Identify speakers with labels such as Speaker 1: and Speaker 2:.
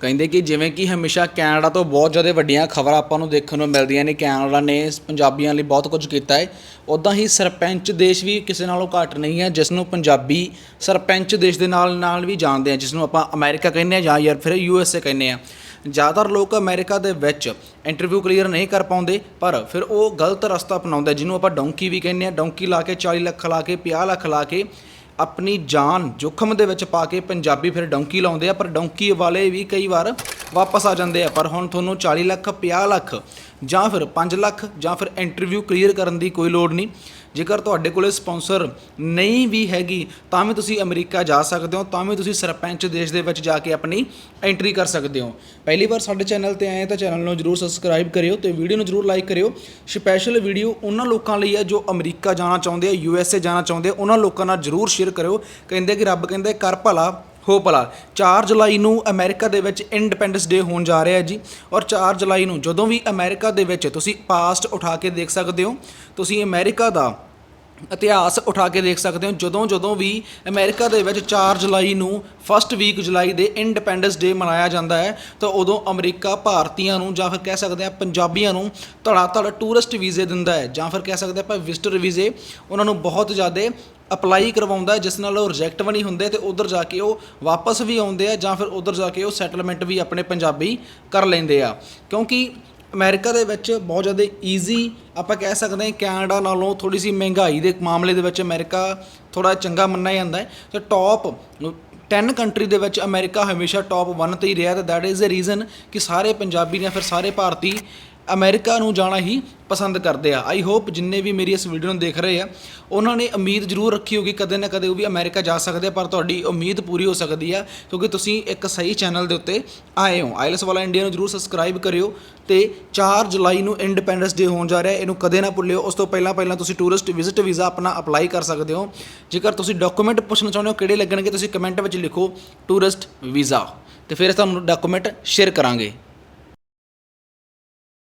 Speaker 1: ਕਹਿੰਦੇ ਕਿ ਜਿਵੇਂ ਕਿ ਹਮੇਸ਼ਾ ਕੈਨੇਡਾ ਤੋਂ ਬਹੁਤ ਜ਼ਿਆਦਾ ਵੱਡੀਆਂ ਖਬਰਾਂ ਆਪਾਂ ਨੂੰ ਦੇਖਣ ਨੂੰ ਮਿਲਦੀਆਂ ਨੇ, ਕੈਨੇਡਾ ਨੇ ਪੰਜਾਬੀਆਂ ਲਈ ਬਹੁਤ ਕੁਝ ਕੀਤਾ ਹੈ। ਉਦਾਂ ਹੀ ਸਰਪੰਚ ਦੇਸ਼ ਵੀ ਕਿਸੇ ਨਾਲੋਂ ਘੱਟ ਨਹੀਂ ਹੈ, ਜਿਸ ਨੂੰ ਪੰਜਾਬੀ ਸਰਪੰਚ ਦੇਸ਼ ਦੇ ਨਾਲ ਨਾਲ ਵੀ ਜਾਣਦੇ ਆ ਜਿਸ ਨੂੰ ਆਪਾਂ ਅਮਰੀਕਾ ਕਹਿੰਦੇ ਆ ਜਾਂ ਯਾਰ ਫਿਰ ਯੂ ਐਸ ਏ ਕਹਿੰਦੇ ਆ ਜ਼ਿਆਦਾਤਰ ਲੋਕ ਅਮਰੀਕਾ ਦੇ ਵਿੱਚ ਇੰਟਰਵਿਊ ਕਲੀਅਰ ਨਹੀਂ ਕਰ ਪਾਉਂਦੇ, ਪਰ ਫਿਰ ਉਹ ਗਲਤ ਰਸਤਾ ਅਪਣਾਉਂਦਾ ਜਿਹਨੂੰ ਆਪਾਂ ਡੌਂਕੀ ਵੀ ਕਹਿੰਦੇ ਆ ਡੌਂਕੀ ਲਾ ਕੇ 40 ਲੱਖ ਲਾ ਕੇ 50 ਲੱਖ ਲਾ ਕੇ ਆਪਣੀ ਜਾਨ ਜੋਖਮ ਦੇ ਵਿੱਚ ਪਾ ਕੇ ਪੰਜਾਬੀ ਫਿਰ ਡੌਂਕੀ ਲਾਉਂਦੇ ਆ, ਪਰ ਡੌਂਕੀ ਵਾਲੇ ਵੀ ਕਈ ਵਾਰ ਵਾਪਸ ਆ ਜਾਂਦੇ ਆ, ਪਰ ਹੁਣ ਤੁਹਾਨੂੰ 40 ਲੱਖ 50 ਲੱਖ ਜਾਂ ਫਿਰ 5 ਲੱਖ ਜਾਂ ਫਿਰ ਇੰਟਰਵਿਊ ਕਲੀਅਰ ਕਰਨ ਦੀ ਕੋਈ ਲੋੜ ਨਹੀਂ। ਜੇਕਰ ਤੁਹਾਡੇ ਕੋਲੇ ਸਪਾਂਸਰ ਨਹੀਂ ਵੀ ਹੈਗੀ, ਤਾਂ ਵੀ ਤੁਸੀਂ ਅਮਰੀਕਾ ਜਾ ਸਕਦੇ ਹੋ, ਤਾਂ ਵੀ ਤੁਸੀਂ ਸਰਪੰਚ ਦੇਸ਼ ਦੇ ਵਿੱਚ ਜਾ ਕੇ ਆਪਣੀ ਐਂਟਰੀ ਕਰ ਸਕਦੇ ਹੋ। ਪਹਿਲੀ ਵਾਰ ਸਾਡੇ ਚੈਨਲ ਤੇ ਆਏ ਤਾਂ ਚੈਨਲ ਨੂੰ ਜਰੂਰ ਸਬਸਕ੍ਰਾਈਬ ਕਰਿਓ ਤੇ ਵੀਡੀਓ ਨੂੰ ਜਰੂਰ ਲਾਈਕ ਕਰਿਓ। ਸਪੈਸ਼ਲ ਵੀਡੀਓ ਉਹਨਾਂ ਲੋਕਾਂ ਲਈ ਹੈ ਜੋ ਅਮਰੀਕਾ ਜਾਣਾ ਚਾਹੁੰਦੇ ਆ, ਯੂ ਐਸ ਏ ਜਾਣਾ ਚਾਹੁੰਦੇ ਆ, ਉਹਨਾਂ ਲੋਕਾਂ ਨਾਲ ਜਰੂਰ ਸ਼ੇਅਰ ਕਰਿਓ। ਕਹਿੰਦੇ ਕਿ ਰੱਬ ਕਹਿੰਦੇ, ਕਰ ਭਲਾ ਹੋ ਭਲਾ। 4 ਜੁਲਾਈ ਨੂੰ ਅਮਰੀਕਾ ਦੇ ਵਿੱਚ ਇੰਡੀਪੈਂਡੈਂਸ ਡੇ ਹੋਣ ਜਾ ਰਿਹਾ ਹੈ ਜੀ। ਔਰ 4 ਜੁਲਾਈ ਨੂੰ ਜਦੋਂ ਵੀ ਅਮਰੀਕਾ ਦੇ ਵਿੱਚ ਤੁਸੀਂ ਪਾਸਟ ਉਠਾ ਕੇ ਦੇਖ ਸਕਦੇ ਹੋ, ਤੁਸੀਂ ਅਮਰੀਕਾ ਦਾ ਇਤਿਹਾਸ ਉਠਾ ਕੇ ਦੇਖ ਸਕਦੇ ਹੋ। ਜਦੋਂ ਜਦੋਂ ਵੀ ਅਮਰੀਕਾ ਦੇ ਵਿੱਚ 4 ਜੁਲਾਈ ਨੂੰ ਫਸਟ ਵੀਕ ਜੁਲਾਈ ਦੇ ਇੰਡੀਪੈਂਡੈਂਸ ਡੇ ਮਨਾਇਆ ਜਾਂਦਾ ਹੈ, ਤਾਂ ਉਦੋਂ ਅਮਰੀਕਾ ਭਾਰਤੀਆਂ ਨੂੰ ਜਾਂ ਫਿਰ ਕਹਿ ਸਕਦੇ ਆ ਪੰਜਾਬੀਆਂ ਨੂੰ ਧੜਾ ਧੜ ਟੂਰਿਸਟ ਵੀਜ਼ੇ ਦਿੰਦਾ ਹੈ। ਜਾਂ ਫਿਰ ਕਹਿ ਸਕਦੇ ਆਪਾਂ ਵਿਜ਼ਟਰ ਵੀਜ਼ੇ, ਉਹਨਾਂ ਨੂੰ ਬਹੁਤ ਜ਼ਿਆਦਾ ਅਪਲਾਈ ਕਰਵਾਉਂਦਾ ਜਿਸ ਨਾਲ ਉਹ ਰਿਜੈਕਟ ਵੀ ਨਹੀਂ ਹੁੰਦੇ ਤੇ ਉਧਰ ਜਾ ਕੇ ਉਹ ਵਾਪਸ ਵੀ ਆਉਂਦੇ ਆ ਜਾਂ ਫਿਰ ਉਧਰ ਜਾ ਕੇ ਉਹ ਸੈਟਲਮੈਂਟ ਵੀ ਆਪਣੇ ਪੰਜਾਬੀ ਕਰ ਲੈਂਦੇ ਆ। ਕਿਉਂਕਿ ਅਮਰੀਕਾ ਦੇ ਵਿੱਚ ਬਹੁਤ ਜ਼ਿਆਦਾ ਈਜ਼ੀ ਆਪਾਂ ਕਹਿ ਸਕਦੇ ਹਾਂ ਕੈਨੇਡਾ ਨਾਲੋਂ ਥੋੜੀ ਸੀ ਮਹਿੰਗਾਈ ਦੇ ਮਾਮਲੇ ਦੇ ਵਿੱਚ ਅਮਰੀਕਾ ਥੋੜਾ ਚੰਗਾ ਮੰਨਿਆ ਜਾਂਦਾ ਹੈ। ਤੇ ਟੌਪ 10 ਕੰਟਰੀ ਦੇ ਵਿੱਚ ਅਮਰੀਕਾ ਹਮੇਸ਼ਾ ਟੌਪ 1 ਤੇ ਹੀ ਰਿਹਾ ਤੇ ਦੈਟ ਇਜ਼ ਅ ਰੀਜ਼ਨ ਕਿ ਸਾਰੇ ਪੰਜਾਬੀ ਜਾਂ ਫਿਰ ਸਾਰੇ ਭਾਰਤੀ ਅਮਰੀਕਾ ਨੂੰ ਜਾਣਾ ਹੀ ਪਸੰਦ ਕਰਦੇ ਆ। ਆਈ ਹੋਪ ਜਿੰਨੇ ਵੀ ਮੇਰੀ ਇਸ ਵੀਡੀਓ ਨੂੰ ਦੇਖ ਰਹੇ ਆ, ਉਹਨਾਂ ਨੇ ਉਮੀਦ ਜ਼ਰੂਰ ਰੱਖੀ ਹੋਗੀ ਕਦੇ ਨਾ ਕਦੇ ਉਹ ਵੀ ਅਮਰੀਕਾ ਜਾ ਸਕਦੇ ਆ, ਪਰ ਤੁਹਾਡੀ ਉਮੀਦ ਪੂਰੀ ਹੋ ਸਕਦੀ ਆ, ਕਿਉਂਕਿ ਤੁਸੀਂ ਇੱਕ ਸਹੀ ਚੈਨਲ ਦੇ ਉੱਤੇ ਆਏ ਹੋ। ਆਈਲੈਸ ਵਾਲਾ ਇੰਡੀਆ ਨੂੰ ਜ਼ਰੂਰ ਸਬਸਕ੍ਰਾਈਬ ਕਰਿਓ ਤੇ 4 ਜੁਲਾਈ ਨੂੰ ਇੰਡੀਪੈਂਡੈਂਸ ਡੇ ਹੋਣ ਜਾ ਰਿਹਾ, ਇਹਨੂੰ ਕਦੇ ਨਾ ਭੁੱਲਿਓ। ਉਸ ਤੋਂ ਪਹਿਲਾਂ ਪਹਿਲਾਂ ਤੁਸੀਂ ਟੂਰਿਸਟ ਵਿਜ਼ਿਟ ਵੀਜ਼ਾ ਆਪਣਾ ਅਪਲਾਈ ਕਰ ਸਕਦੇ ਹੋ। ਜੇਕਰ ਤੁਸੀਂ ਡਾਕੂਮੈਂਟ ਪੁੱਛਣਾ ਚਾਹੁੰਦੇ ਹੋ ਕਿਹੜੇ ਲੱਗਣਗੇ, ਤੁਸੀਂ ਕਮੈਂਟ ਵਿੱਚ ਲਿਖੋ ਟੂਰਿਸਟ ਵੀਜ਼ਾ ਤੇ ਫਿਰ ਤੁਹਾਨੂੰ ਡਾਕੂਮੈਂਟ ਸ਼ੇਅਰ ਕਰਾਂਗੇ।